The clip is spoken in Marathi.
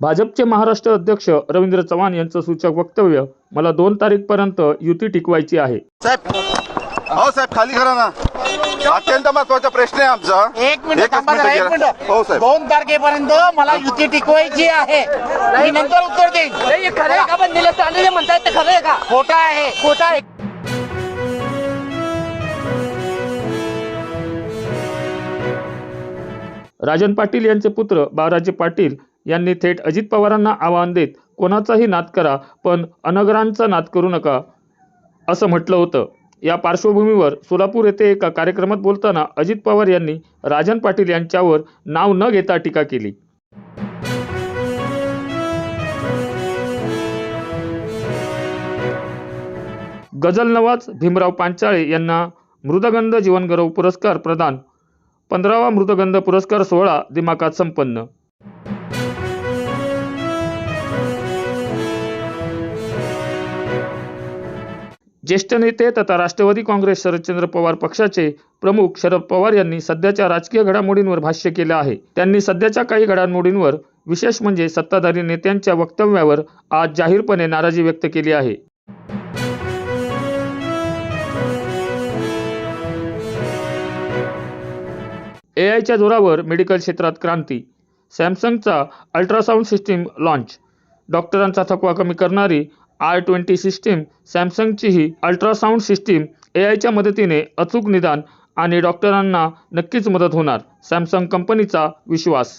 भाजपचे महाराष्ट्र अध्यक्ष रवींद्र चव्हाण यांचं सूचक वक्तव्य मला दोन तारीखपर्यंत युती टिकवायची आहे. साहेब हो साहेब खाली करा ना. अत्यंत महत्त्वाचा प्रश्न आहे आमचा. एक मिनिट एकच थांबा जरा, एक मिनिट मिनिट. हो साहेब. दोन तारखेपर्यंत मला युती टिकवायची आहे. मी नंतर उत्तर देईन. नाही हे खरं आहे का पण म्हणतायत ते खरं आहे का? खोटा आहे. खोटा आहे. राजन पाटील यांचे पुत्र बाळराजे पाटील यांनी थेट अजित पवारांना आवाहन देत कोणाचाही नाद करा पण अनगरांचा नाद करू नका असं म्हटलं होतं. या पार्श्वभूमीवर सोलापूर येथे एका कार्यक्रमात बोलताना अजित पवार यांनी राजन पाटील यांच्यावर नाव न घेता टीका केली. गझल नवाज भीमराव पांचाळे यांना मृदगंध जीवनगौरव पुरस्कार प्रदान पंधरावा मृदगंध पुरस्कार सोहळा दिमाखात संपन्न. ज्येष्ठ नेते तथा राष्ट्रवादी काँग्रेस शरदचंद्र पवार पक्षाचे प्रमुख शरद पवार यांनी सध्याच्या राजकीय घडामोडींवर भाष्य केलं आहे. त्यांनी सध्याच्या काही घडामोडींवर विशेष म्हणजे सत्ताधारी नेत्यांच्या वक्तव्यावर आज जाहीरपणे नाराजी व्यक्त केली आहे. ए जोरावर मेडिकल क्षेत्रात क्रांती सॅमसंगचा अल्ट्रासाऊंड सिस्टीम लॉन्च डॉक्टरांचा थकवा कमी करणारी आय ट्वेंटी सिस्टीम सॅमसंगची ही अल्ट्रासाऊंड सिस्टीम ए आयच्या मदतीने अचूक निदान आणि डॉक्टरांना नक्कीच मदत होणार सॅमसंग कंपनीचा विश्वास.